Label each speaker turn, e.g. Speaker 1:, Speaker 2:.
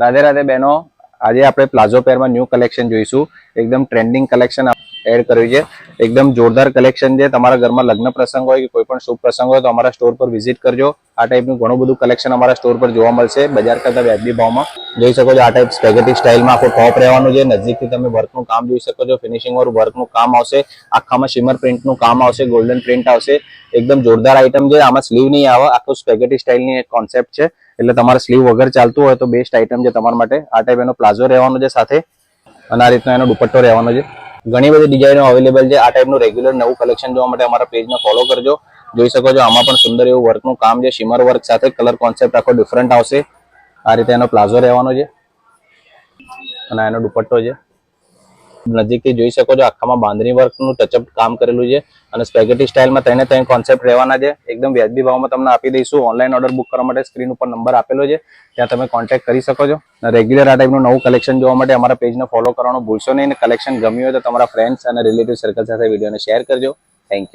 Speaker 1: રાધે રાધે બહેનો, આજે આપણે પ્લાઝો પેરમાં ન્યૂ કલેક્શન જોઈશું. એકદમ ટ્રેન્ડિંગ કલેક્શન એડ કર્યું છે. એકદમ જોરદાર કલેક્શન છે. તમારા ઘરમાં લગ્ન પ્રસંગ હોય કે કોઈ પણ શુભ પ્રસંગ હોય તો અમારા સ્ટોર પર વિઝિટ કરજો. આ ટાઈપનું ઘણું બધું કલેક્શન અમારા સ્ટોર પર જોવા મળશે. બજાર કરતા વ્યાજબી ભાવમાં. જોઈ શકો છો આ ટાઈપ સ્પેગેટિક સ્ટાઇલમાં આખું ટોપ રહેવાનું છે. નજીકથી તમે વર્કનું કામ જોઈ શકો છો. ફિનિશિંગ વાળું વર્કનું કામ આવશે. આખામાં શિમર પ્રિન્ટનું કામ આવશે. ગોલ્ડન પ્રિન્ટ આવશે. એકદમ જોરદાર આઇટમ છે. આમાં સ્લીવ નહીં આવે. આખું સ્પેગેટિક સ્ટાઇલની એક કોન્સેપ્ટ છે. એટલે તમારે સ્લીવ વગર ચાલતું હોય તો બેસ્ટ આઈટમ છે તમારા માટે. આ ટાઈપ એનો પ્લાઝો રહેવાનો છે સાથે. અને આ રીતનો એનો દુપટ્ટો રહેવાનો છે. ઘણી બધી ડિઝાઇનો અવેલેબલ છે. આ ટાઈપનું રેગ્યુલર નવું કલેક્શન જોવા માટે અમારા પેજને ફોલો કરજો. જોઈ શકો છો આમાં પણ સુંદર એવું વર્કનું કામ છે. શિમર વર્ક સાથે કલર કોન્સેપ્ટ આખો ડિફરન્ટ આવશે. આ રીતે એનો પ્લાઝો રહેવાનો છે. અને એનો દુપટ્ટો છે. નજીકથી જોઈ શકો છો આખામાં બાંધણી વર્કનું ટચઅપ કામ કરેલું છે અને સ્પેગેટી સ્ટાઇલમાં તેને ત્યાં કોન્સેપ્ટ રહેવાના છે. એકદમ વ્યાજબી ભાવમાં તમને આપી દઈશું. ઓનલાઈન ઓર્ડર બુક કરવા માટે સ્ક્રીન ઉપર નંબર આપેલો છે. ત્યાં તમે કોન્ટેક્ટ કરી શકો છો. રેગ્યુલર આ ટાઈપનું નવું કલેક્શન જોવા માટે અમારા પેજને ફોલો કરવાનું ભૂલશો નહીં. અને કલેક્શન ગમ્યું હોય તો તમારા ફ્રેન્ડ્સ અને રિલેટિવ સર્કલ સાથે વિડીયોને શેર કરજો. Thank you